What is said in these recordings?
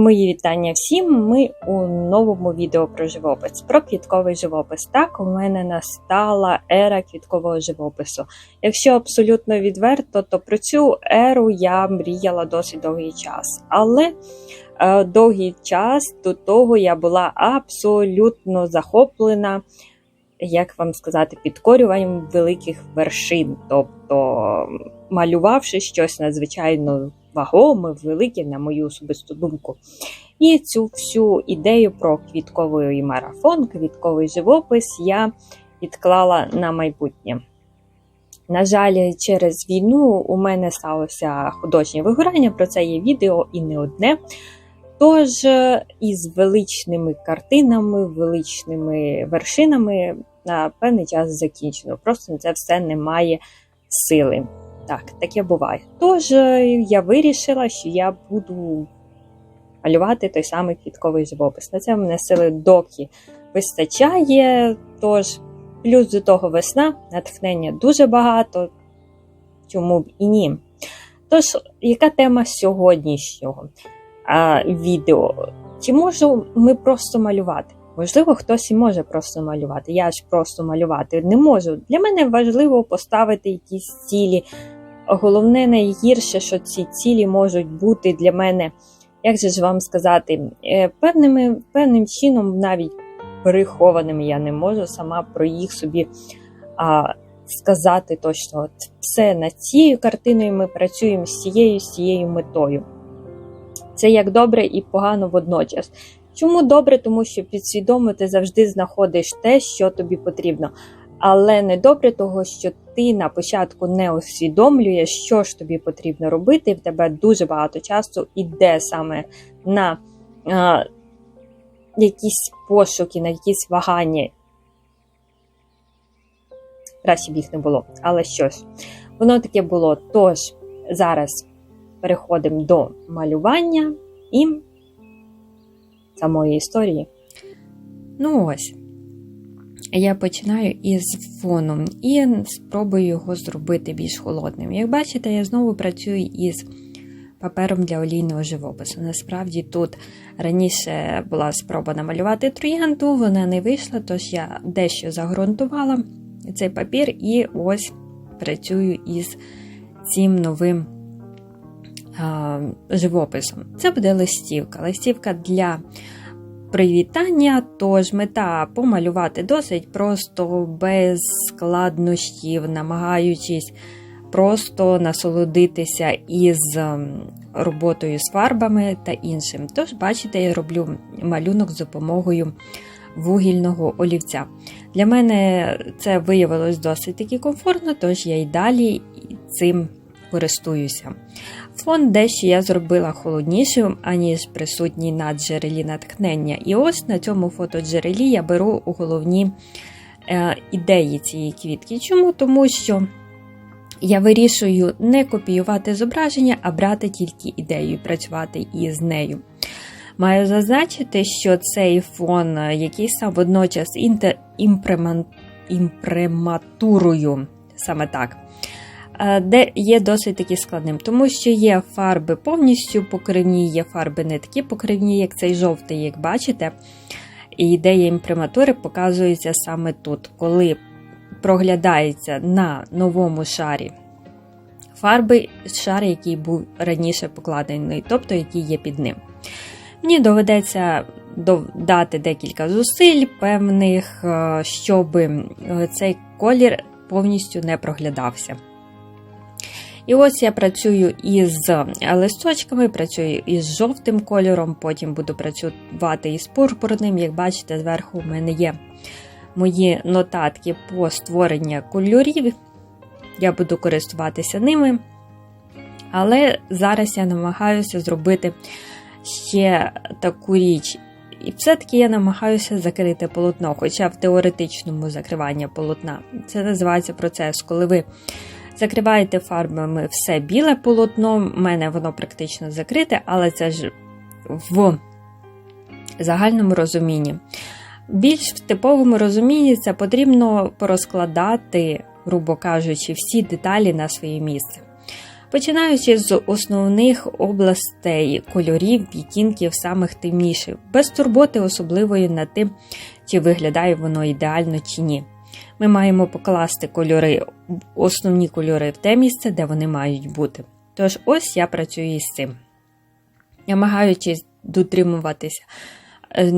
Мої вітання всім. Ми у новому відео про живопис, про квітковий живопис. Так, у мене настала ера квіткового живопису. Якщо абсолютно відверто, то про цю еру я мріяла досить довгий час. Але е, довгий час до того я була абсолютно захоплена, як вам сказати, підкорюванням великих вершин. Тобто, малювавши щось надзвичайно вагоме, велике, на мою особисту думку. І цю всю ідею про квітковий марафон, квітковий живопис я відклала на майбутнє. На жаль, через війну у мене сталося художнє вигорання, про це є відео і не одне. Тож, із величними картинами, величними вершинами на певний час закінчено. Просто це все немає сили. Так, таке буває. Тож я вирішила, що я буду малювати той самий квітковий живопис. На це мене сили доки вистачає. Тож, плюс до того весна, натхнення дуже багато, чому б і ні. Тож, яка тема сьогоднішнього а, відео? Чи можу ми просто малювати? Можливо, хтось і може просто малювати. Я ж просто малювати не можу. Для мене важливо поставити якісь цілі. Головне, найгірше, що ці цілі можуть бути для мене, як же ж вам сказати, е, певними, певним чином, навіть прихованими, я не можу сама про їх собі а, сказати точно. От все над цією картиною ми працюємо з цією з цією метою. Це як добре і погано водночас. Чому добре? Тому що підсвідомо ти завжди знаходиш те, що тобі потрібно. Але не добре того, що ти на початку не усвідомлюєш, що ж тобі потрібно робити, і в тебе дуже багато часу йде саме на а, якісь пошуки, на якісь вагання. Краще б їх не було, але щось. Воно таке було. Тож, зараз переходимо до малювання і самої історії. Ну ось. Я починаю із фоном і спробую його зробити більш холодним. Як бачите, я знову працюю із папером для олійного живопису. Насправді, тут раніше була спроба намалювати троянду, вона не вийшла, тож я дещо загрунтувала цей папір і ось працюю із цим новим а, живописом. Це буде листівка. Листівка для привітання, тож мета помалювати досить просто, без складнощів, намагаючись просто насолодитися із ем, роботою з фарбами та іншим. Тож, бачите, я роблю малюнок з допомогою вугільного олівця. Для мене це виявилось досить таки комфортно, тож я й далі цим користуюся. Фон дещо я зробила холоднішим, аніж присутній на джерелі натхнення. І ось на цьому фотоджерелі я беру головні е, ідеї цієї квітки. Чому? Тому що я вирішую не копіювати зображення, а брати тільки ідею і працювати із нею. Маю зазначити, що цей фон, який сам водночас імпрематурою, саме так. Е, де є досить таки складним, тому що є фарби повністю покривні, є фарби не такі покривні, як цей жовтий, як бачите. І ідея імприматури показується саме тут, коли проглядається на новому шарі фарби шар, який був раніше покладений, тобто який є під ним. Мені доведеться додати декілька зусиль певних, е, щоб е, цей колір повністю не проглядався. І ось я працюю із листочками, працюю із жовтим кольором, потім буду працювати із пурпурним. Як бачите, зверху в мене є мої нотатки по створенню кольорів. Я буду користуватися ними. Але зараз я намагаюся зробити ще таку річ. І все-таки я намагаюся закрити полотно, хоча в теоретичному закриванні полотна. Це називається процес, коли ви Закриваєте фарбами все біле полотно, У мене воно практично закрите, але це ж в загальному розумінні. Більш в типовому розумінні це потрібно порозкладати, грубо кажучи, всі деталі на своє місце. Починаючи з основних областей кольорів, відтінків самих темніших, без турботи особливої над тим, чи виглядає воно ідеально чи ні. Ми маємо покласти кольори, основні кольори в те місце, де вони мають бути. Тож, ось я працюю із цим. Намагаючись дотримуватися е,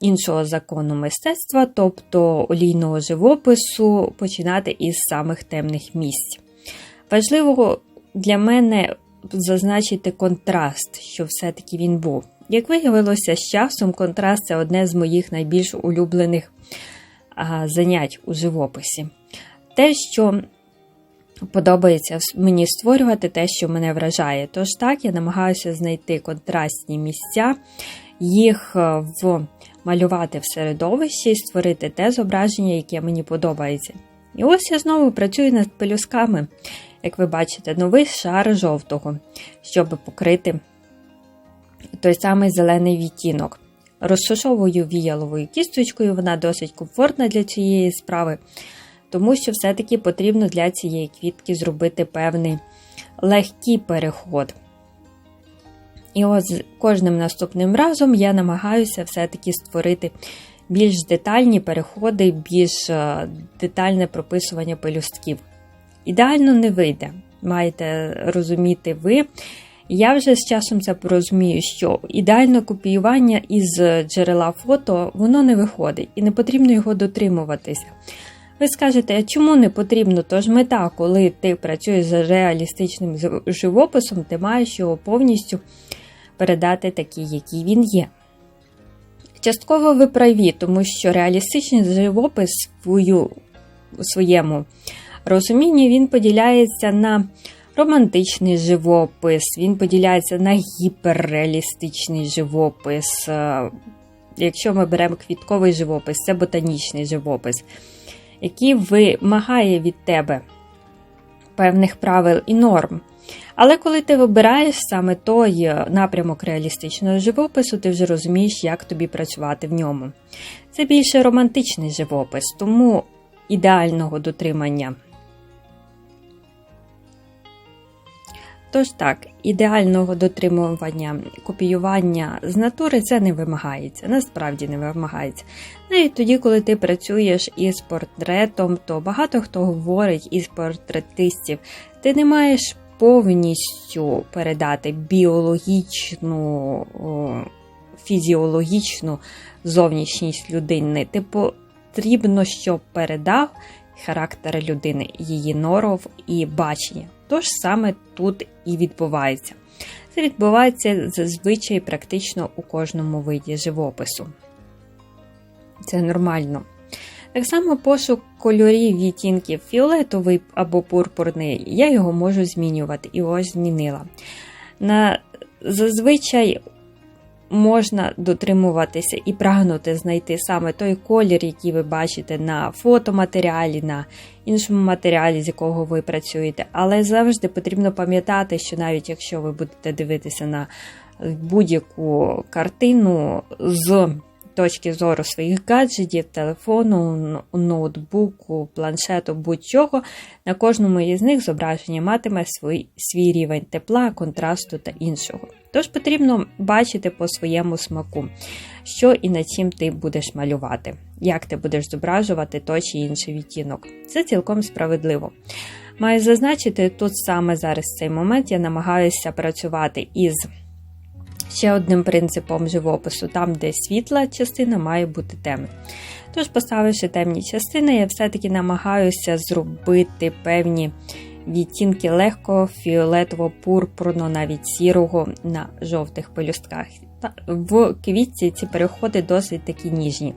іншого закону мистецтва, тобто олійного живопису, починати із самих темних місць. Важливо для мене зазначити контраст, що все-таки він був. Як виявилося з часом, контраст це одне з моїх найбільш улюблених занять у живописі. Те, що подобається мені створювати, те, що мене вражає. Тож так, я намагаюся знайти контрастні місця, їх е, вмалювати в середовищі і створити те зображення, яке мені подобається. І ось я знову працюю над пелюсками як ви бачите, новий шар жовтого, щоб покрити той самий зелений відтінок. Розшишовую віяловою кісточкою, вона досить комфортна для цієї справи, тому що все-таки потрібно для цієї квітки зробити певний легкий переход. І от з кожним наступним разом я намагаюся все-таки створити більш детальні переходи, більш е, детальне прописування пелюстків. Ідеально не вийде, маєте розуміти ви. Я вже з часом це порозумію, що ідеальне копіювання із джерела фото воно не виходить і не потрібно його дотримуватися. Ви скажете, а чому не потрібно? Тож мета, коли ти працюєш з реалістичним живописом, ти маєш його повністю передати такий, який він є. Частково ви праві, тому що реалістичний живопис у своєму розумінні він поділяється на романтичний живопис, він поділяється на гіперреалістичний живопис. Е, якщо ми беремо квітковий живопис, це ботанічний живопис, який вимагає від тебе певних правил і норм. Але коли ти вибираєш саме той напрямок реалістичного живопису, ти вже розумієш, як тобі працювати в ньому. Це більше романтичний живопис, тому ідеального дотримання Тож так, ідеального дотримування копіювання з натури це не вимагається, насправді не вимагається. Навіть тоді, коли ти працюєш із портретом, то багато хто говорить із портретистів, ти не маєш повністю передати біологічну, фізіологічну зовнішність людини. Ти потрібно, щоб передав характер людини, її норов і бачення. Тож саме тут і відбувається. Це відбувається зазвичай практично у кожному виді живопису. Це нормально. Так само пошук кольорів відтінків фіолетовий або пурпурний, я його можу змінювати і ось змінила. На Зазвичай можна дотримуватися і прагнути знайти саме той колір, який ви бачите на фотоматеріалі, на іншому матеріалі, з якого ви працюєте. Але завжди потрібно пам'ятати, що навіть якщо ви будете дивитися на будь-яку картину з точки зору своїх гаджетів, телефону, ноутбуку, планшету, будь-чого, на кожному із них зображення матиме свій, свій рівень тепла, контрасту та іншого. Тож потрібно бачити по своєму смаку, що і над чим ти будеш малювати, як ти будеш зображувати той чи інший відтінок. Це цілком справедливо. Маю зазначити, тут саме зараз цей момент я намагаюся працювати із ще одним принципом живопису, там, де світла частина має бути темна. Тож, поставивши темні частини, я все-таки намагаюся зробити певні відтінки легкого фіолетово-пурпурно, навіть сірого на жовтих пелюстках. В квітці ці переходи досить такі ніжні.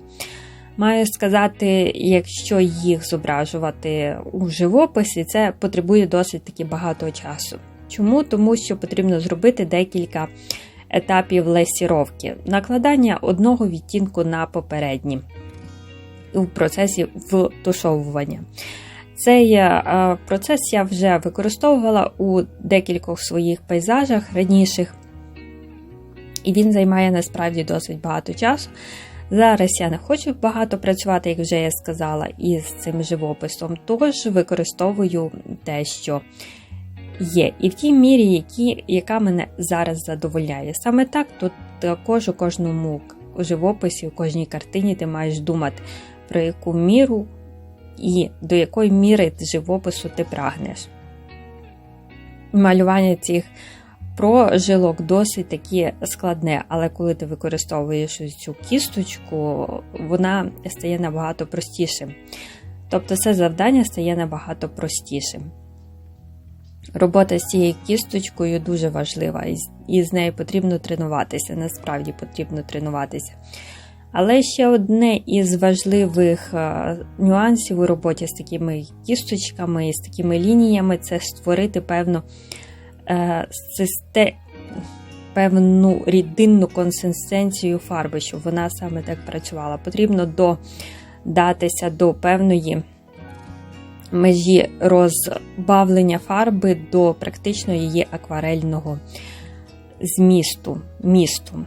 Маю сказати, якщо їх зображувати у живописі, це потребує досить таки багато часу. Чому? Тому що потрібно зробити декілька етапів лесіровки, накладання одного відтінку на попередні у процесі втушовування. Цей процес я вже використовувала у декількох своїх пейзажах раніших, і він займає насправді досить багато часу. Зараз я не хочу багато працювати, як вже я сказала, із цим живописом, тож використовую те, що є. І в тій мірі, які, яка мене зараз задовольняє. Саме так, тут також у кожному живописі, у кожній картині ти маєш думати, про яку міру і до якої міри живопису ти прагнеш. Малювання цих прожилок досить таки складне, але коли ти використовуєш цю кісточку, вона стає набагато простішим. Тобто це завдання стає набагато простішим. Робота з цією кісточкою дуже важлива, і з нею потрібно тренуватися, насправді потрібно тренуватися. Але ще одне із важливих е, нюансів у роботі з такими кісточками і з такими лініями це створити певну е, систе... певну рідинну консистенцію фарби, щоб вона саме так працювала. Потрібно додатися до певної межі розбавлення фарби до практично її акварельного змісту. місту.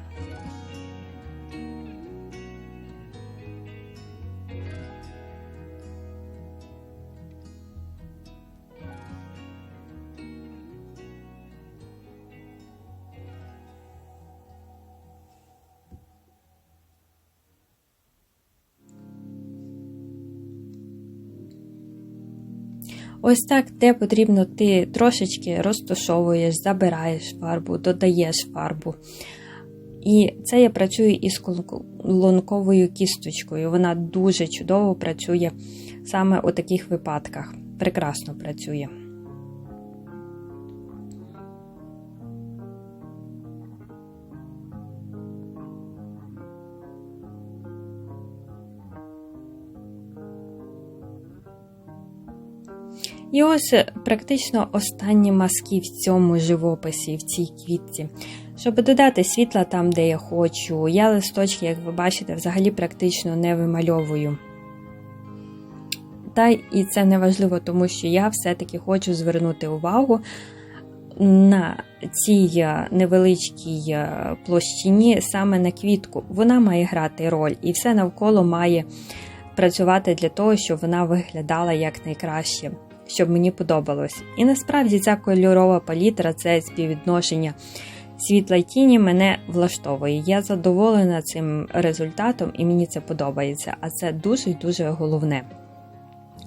Ось так, де потрібно, ти трошечки розташовуєш, забираєш фарбу, додаєш фарбу. І це я працюю із колонковою кісточкою. Вона дуже чудово працює саме у таких випадках. Прекрасно працює. І ось е, практично останні маски в цьому живописі, в цій квітці. Щоб додати світла там, де я хочу, я листочки, як ви бачите, взагалі практично не вимальовую. Та і це не важливо, тому що я все-таки хочу звернути увагу на цій е, невеличкій е, площині саме на квітку. Вона має грати роль, і все навколо має працювати для того, щоб вона виглядала якнайкраще щоб мені подобалось. І насправді ця кольорова палітра, це співвідношення світла й тіні мене влаштовує. Я задоволена цим результатом і мені це подобається. А це дуже дуже головне,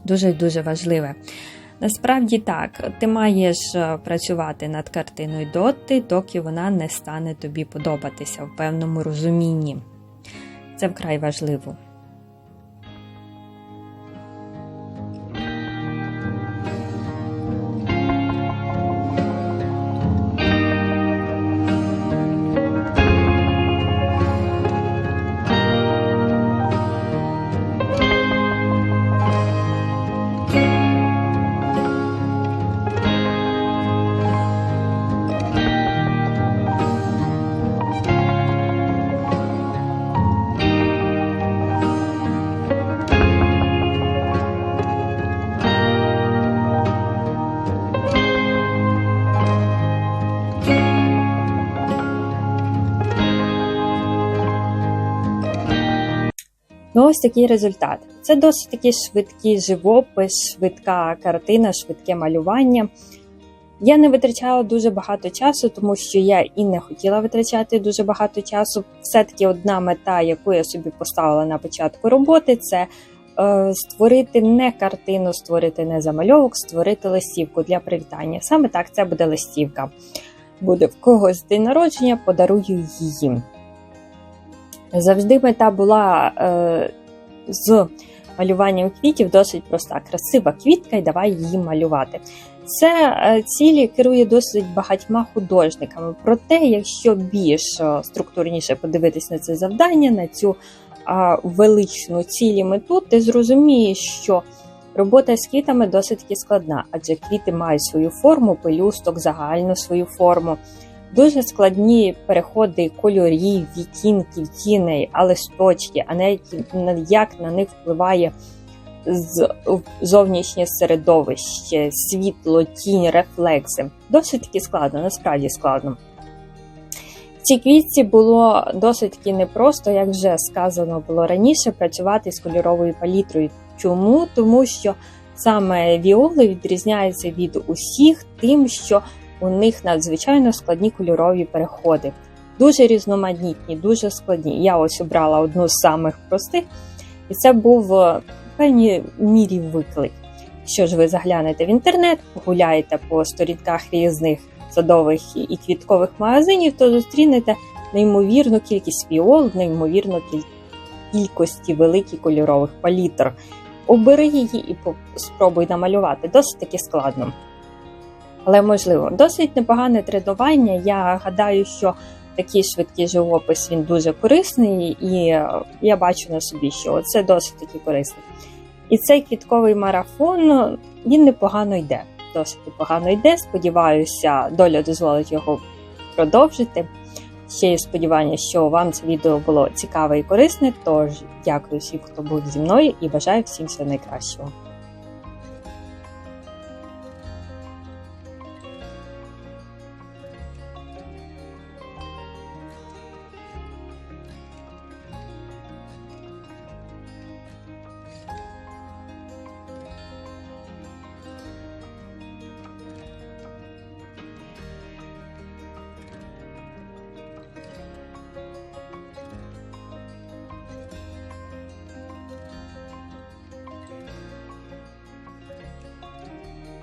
дуже-дуже важливе. Насправді так, ти маєш е, працювати над картиною доти, доки вона не стане тобі подобатися в певному розумінні. Це вкрай важливо. Ось такий результат. Це досить такий швидкий живопис, швидка картина, швидке малювання. Я не витрачала дуже багато часу, тому що я і не хотіла витрачати дуже багато часу. Все-таки одна мета, яку я собі поставила на початку роботи, це е, створити не картину, створити не замальовок, створити листівку для привітання. Саме так це буде листівка. Буде в когось день народження, подарую її. Завжди мета була е, з малюванням квітів досить проста, красива квітка, і давай її малювати. Це е, цілі керує досить багатьма художниками. Проте, якщо більш е, структурніше подивитись на це завдання, на цю величну цілі мету, ти зрозумієш, що робота з квітами досить складна, адже квіти мають свою форму, пелюсток, загальну свою форму. Дуже складні переходи кольорів, відтінків, тіней, а листочки, а не як на них впливає зовнішнє середовище, світло, тінь, рефлекси. Досить таки складно, насправді складно. Цій квітці було досить непросто, як вже сказано було раніше, працювати з кольоровою палітрою. Чому? Тому що саме віоли відрізняються від усіх тим, що у них надзвичайно складні кольорові переходи. Дуже різноманітні, дуже складні. Я ось обрала одну з самих простих, і це був е, в певній мірі виклик. Що ж ви заглянете в інтернет, погуляєте по сторінках різних садових і квіткових магазинів, то зустрінете неймовірну кількість фіол, неймовірну кількості великих кольорових палітр. Обери її і спробуй намалювати. Досить таки складно. Але можливо, досить непогане тренування. Я гадаю, що такий швидкий живопис він дуже корисний, і е, я бачу на собі, що це досить таки корисний. І цей квітковий марафон він непогано йде. Досить непогано йде. Сподіваюся, доля дозволить його продовжити. Ще є сподівання, що вам це відео було цікаве і корисне. Тож дякую всім, хто був зі мною, і бажаю всім всього найкращого.